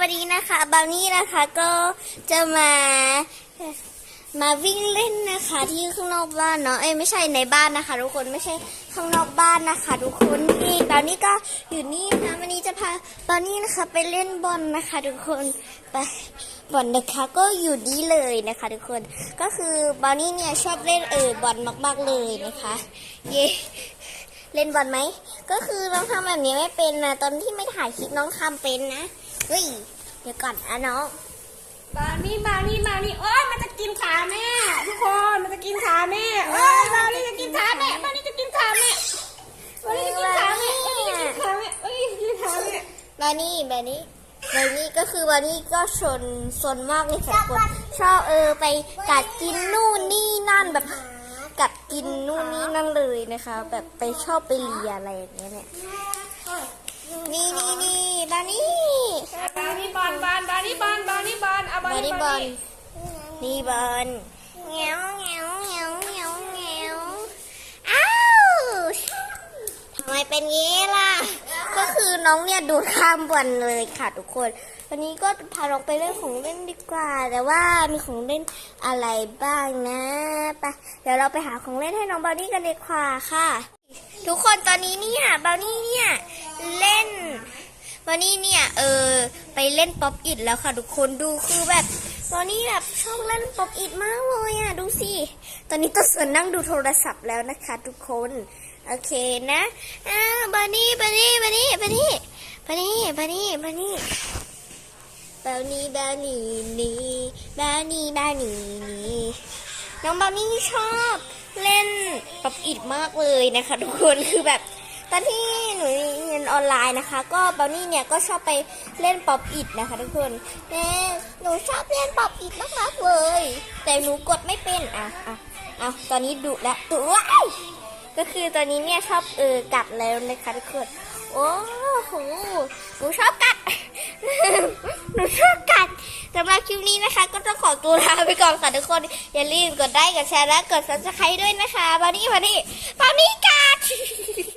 วันนี้นะคะบาวนี่นะคะก็จะมามาวิ่งเล่นนะคะที่ข้างนอกบ้านเนาะเอ้ยไม่ใช่ในบ้านนะคะ ทุกคนไม่ใช่ข้างนอกบ้านนะคะ ทุกคนนี่บาวนี่ก็อยู่นี่นะวันนี้จะพาบาวนี่นะคะไปเล่นบอลนะคะ ทุกคนไปบอลนะคะก็อยู่นี่เลยนะคะ ทุกคนก็คือบาวนี่เนี่ยชอบเล่นเออบอลมาก ๆเลยนะคะ เย่เล่นบอลไหมก็คือน้องทำแบบนี้ไม่เป็นนะตอนที่ไม่ถ่ายคลิปน้องทำเป็นนะ เฮ้ย เดี๋ยวก่อนอะน้องบานี่บานี่บานี่โอ้ยมันจะกินขาแม่ทุกคนมันจะกินขาแม่เอ้ยบานี่จะกินขาแม่บานี่จะกินขาแม่บานี่จะกินขาแม่บานี่จะกินขาแม่เอ้ยกินขาแม่บานี่บานี่บานี่ก็คือบานี่ก็ชนซนมากเลยค่ะทุกคนชอบเออไปกัดกินนู่นนี่นั่นแบบกัดกินนู่นนี่นั่นเลยนะคะ แบบไปชอบไปเลียอะไรอย่างเงี้ยเนี่ยนี่นี่นี่บานี่บานี่บอลบอลบานี่บอลบานี่ บอลเอาบาบานี่นี่บบออลลนี่บอลเงี้ยวเงี้ยวเงี้ยวเงี้ยวเงี้ยวอ้าวทำไมเป็นงี้ล่ะ ก็คือน้องเนี่ยดูดข้ามบอลเลยค่ะทุกคน วันนี้ก็พาน้องไปเล่นของเล่นดีกว่า แต่ว่ามีของเล่นอะไรบ้างนะไปเดี๋ยวเราไปหาของเล่นให้น้องบาวนี่กันดีกว่าค่ะ ทุกคนตอนนี้เนี่ยบาวนี่เนี่ยเล่น วันนี้เนี่ยเออไปเล่นป๊อปอิดแล้วค่ะทุกคนดูคือแบบวันนี้แบบชอบเล่นป๊อปอิดมากเลยอะดูสิตอนนี้ต้นสวนนั่งดูโทรศัพท์แล้วนะคะ ทุกคนโอเคนะอ้าวบันนี่บันนี่บันนี่บันนี่บันนี่บันนี่บันนี่บานี่บานี่นี่บานี่บานี่นี่น้องบานี่ชอบเล่นป๊อปอิดมากเลยนะคะ ทุกคนคือแบบ ตอนที่หนูเรียนออนไลน์นะคะ ก็บาวนี่เนี่ยก็ชอบไปเล่นป๊อปอิดนะคะทุกคนแม่หนูชอบเล่นป๊อปอิดมากๆเลย แต่หนูกดไม่เป็นอะอะเอาตอนนี้ดุแล้วดุว้ายก็คือตอนนี้เนี่ยชอบเออกัดแล้วนะคะทุกคนโอ้โหหนูชอบกัดหนูชอบกัดสำหรับคลิปนี้นะคะ ก็ต้องขอตัวลาไปก่อนค่ะทุกคน อย่าลืมกดไลค์กดแชร์และกดซับสไครต์ด้วยนะคะบาวนี่บาวนี่บาวนี่กัด